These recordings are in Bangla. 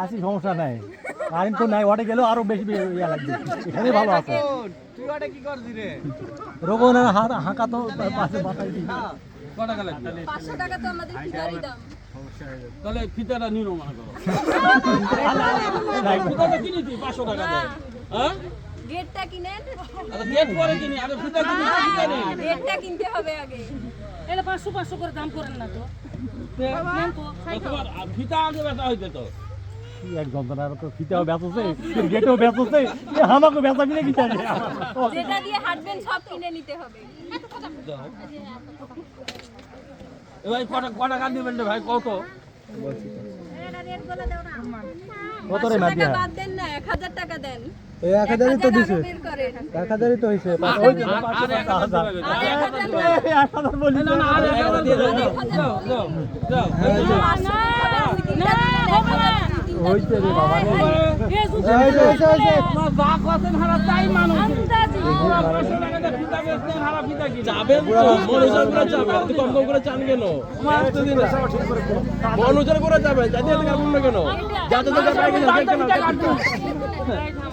আসি সমস্যা নাই। কারেন্ট তো নাই ওটা গেলেও আরও বেশি ইয়া লাগবে। এখানে ভালো আছে। তুই ওটা কি করছিস রে রোগন হাঁকা তো পাশে বাতাই দিই। ক টাকা লাগবে পাঁচশো টাকা তো আমাদের ফিতারই দাম তাহলে ফিতাটা নিল মনে করো। ফিতাটা কিনেছি পাঁচশো টাকা দেয়। হ্যাঁ? গেটটা কিনেন আরে গেট পরে কিনি আরে ফিতা কিনি গেটটা কিনতে হবে আগে। এটা পাঁচশো পাঁচশো করে দাম করেন না তো। ফিতা আগে ব্যথা হইতে তো এক যন্ত্রণার তো ফিতেও বেঁচছে গেটেও বেঁচছে আমাকে বেঁচা কিনে কিনে যেটা ভাই কত কত রে মাদিয়া বাদ দেন না টাকা এই তো দিছে তো বলি না না দাও দাও দাও বাবা রে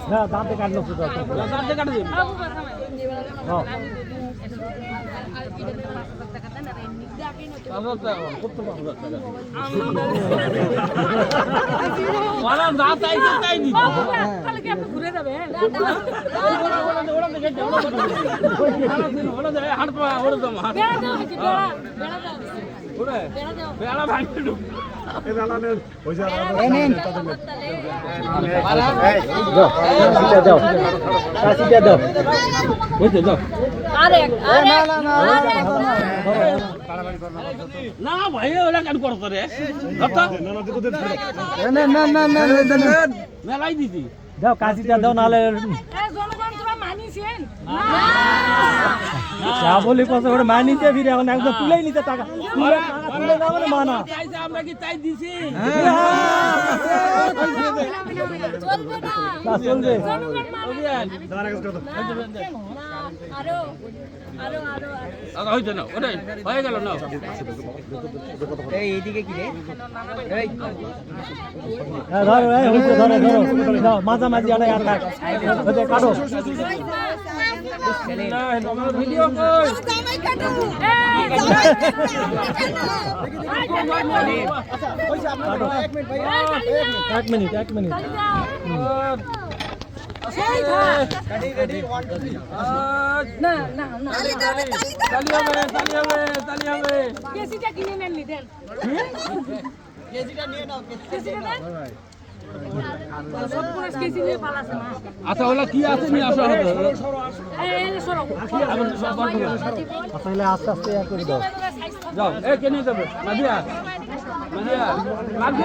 না দাঁতে কাটলো হ্যাঁ ওরা না চাইছে তাই দিত তাহলে কি আপনি ঘুরে যাবেন বেড়া দেওয়া হয়েছে বেড়া বেড়া দেওয়া হয়েছে ওরে বেড়া দেওয়া বেলা ভাঙতে ঢুক দাও দাও যাও আরেক আরেক না ভাই ওরা কেন করতো রে মেলাই দিছি দাও কাশিটা দাও নাহলে এ জনগণ তোরা মানিছেন যা বলি কত করে মানিতে ফিরে এখন একদম তুলেই নিতে টাকা তুলে টাকা তুলে না মানে মানা আমরা কি তাই দিছি হয়ে গেল না এই এইদিকে কি রে ধরো মাঝামাঝি কই জামাই কাটো এক মিনিট এক মিনিট সেই ধর রেডি 1 2 3 না না না তালি হবে তালি হবে তালি হবে কেসিটা কিনে নেন আচ্ছা ওলা কি আছে নি আসা হবে? সরো আসলে আস্তে আস্তে ইয়া করে দাও। যাও এ কে যাবে? মাদিয়া মাদিয়া মাদি